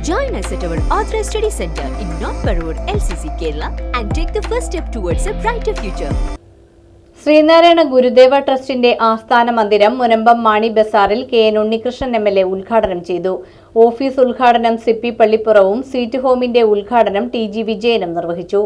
Join us at our Authorized Study Center in North Parur, LCC, Kerala and take the first step towards a brighter future. Sreenarayana Gurudeva ട്രസ്റ്റിന്റെ ആസ്ഥാന മന്ദിരം Munambam Mani ബസാറിൽ K N Unnikrishnan M L A ഉദ്ഘാടനം ചെയ്തു office ഉദ്ഘാടനം Sippy പള്ളിപ്പുറവും seat ഹോമിന്റെ ഉദ്ഘാടനം T G വിജയനും നിർവഹിച്ചു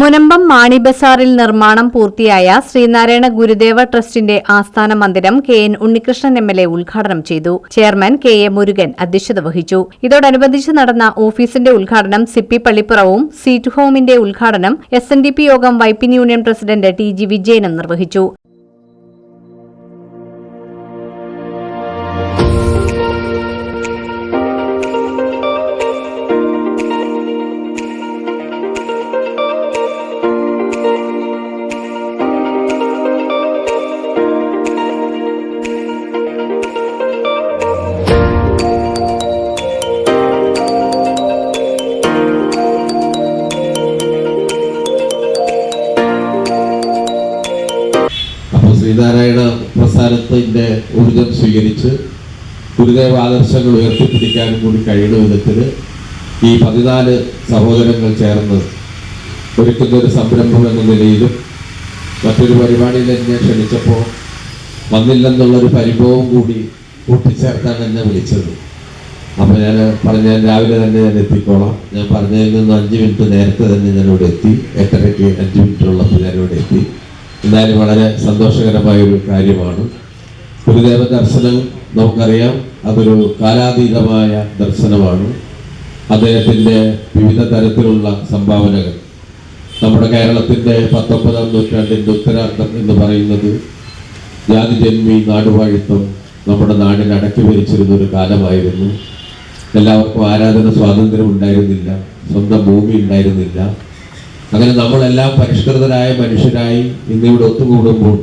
മുനമ്പം മാണി ബസാറിൽ നിർമ്മാണം പൂർത്തിയായ ശ്രീനാരായണ ഗുരുദേവ ട്രസ്റ്റിന്റെ ആസ്ഥാന മന്ദിരം K N Unnikrishnan M L A ഉദ്ഘാടനം ചെയ്തു. ചെയർമാൻ കെ എ മുരുകൻ അധ്യക്ഷത വഹിച്ചു. ഇതോടനുബന്ധിച്ച് നടന്ന ഓഫീസിന്റെ ഉദ്ഘാടനം സിപ്പി പള്ളിപ്പുറവും സീറ്റ് ഹോമിന്റെ ഉദ്ഘാടനം എസ് എൻ ഡി പി യോഗം Vypin union president T G വിജയനും നിർവഹിച്ചു. ശ്രീനാരായണ പ്രസ്ഥാനത്തിന്റെ ഊർജം സ്വീകരിച്ച് ഗുരുദേവ ആദർശങ്ങൾ ഉയർത്തിപ്പിടിക്കാനും കൂടി കഴിയുന്ന വിധത്തിൽ ഈ പതിനാല് സഹോദരങ്ങൾ ചേർന്ന് ഒരുക്കുന്ന ഒരു സംരംഭം എന്ന നിലയിലും മറ്റൊരു പരിപാടിയിൽ എന്നെ ക്ഷണിച്ചപ്പോൾ വന്നില്ലെന്നുള്ളൊരു പരിഭവം കൂടി കൂട്ടിച്ചേർത്താണ് എന്നെ വിളിച്ചത്. അപ്പോൾ ഞാൻ പറഞ്ഞ രാവിലെ തന്നെ ഞാൻ എത്തിക്കോളാം. ഞാൻ പറഞ്ഞതിൽ നിന്ന് അഞ്ച് മിനിറ്റ് നേരത്തെ തന്നെ ഞാനിവിടെ എത്തി. എട്ടരയ്ക്ക് അഞ്ച് മിനിറ്റ് ഉള്ളപ്പോൾ ഞാനിവിടെ എത്തി. എന്നാലും വളരെ സന്തോഷകരമായ ഒരു കാര്യമാണ്. ഗുരുദേവ ദർശനം നമുക്കറിയാം. അതൊരു കാലാതീതമായ ദർശനമാണ്. അദ്ദേഹത്തിന്റെ വിവിധ തരത്തിലുള്ള സംഭാവനകൾ. നമ്മുടെ കേരളത്തിന്റെ പത്തൊമ്പതാം നൂറ്റാണ്ടിന്റെ ഉത്തരാർത്ഥം എന്ന് പറയുന്നത് ജാതി ജന്മി നാടുവാഴിത്തം നമ്മുടെ നാടിനെ അടക്കി ഭരിച്ചിരുന്ന ഒരു കാലമായിരുന്നു. എല്ലാവർക്കും ആരാധന സ്വാതന്ത്ര്യം ഉണ്ടായിരുന്നില്ല സ്വന്തം ഭൂമി ഉണ്ടായിരുന്നില്ല. അങ്ങനെ നമ്മളെല്ലാം പരിഷ്കൃതരായ മനുഷ്യരായി ഇന്നിവിടെ ഒത്തുകൂടുമ്പോൾ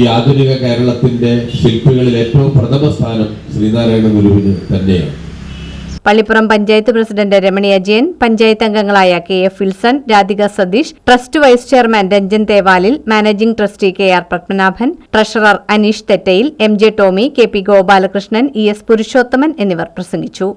ഈ ആധുനിക കേരളത്തിന്റെ ശില്പികളിൽ ഏറ്റവും പ്രഥമ സ്ഥാനം ശ്രീനാരായണ ഗുരുവിന് തന്നെയാണ്. പള്ളിപ്പുറം പഞ്ചായത്ത് പ്രസിഡന്റ് രമണി അജയൻ പഞ്ചായത്ത് അംഗങ്ങളായ K F Wilson Radhika Satheesh trust vice chairman Ranjan Thevalil managing trustee K R Padmanabhan treasurer Aneesh Thettayil M J Tommy K P Gopalakrishnan E S Purushothaman എന്നിവർ പ്രസംഗിച്ചു.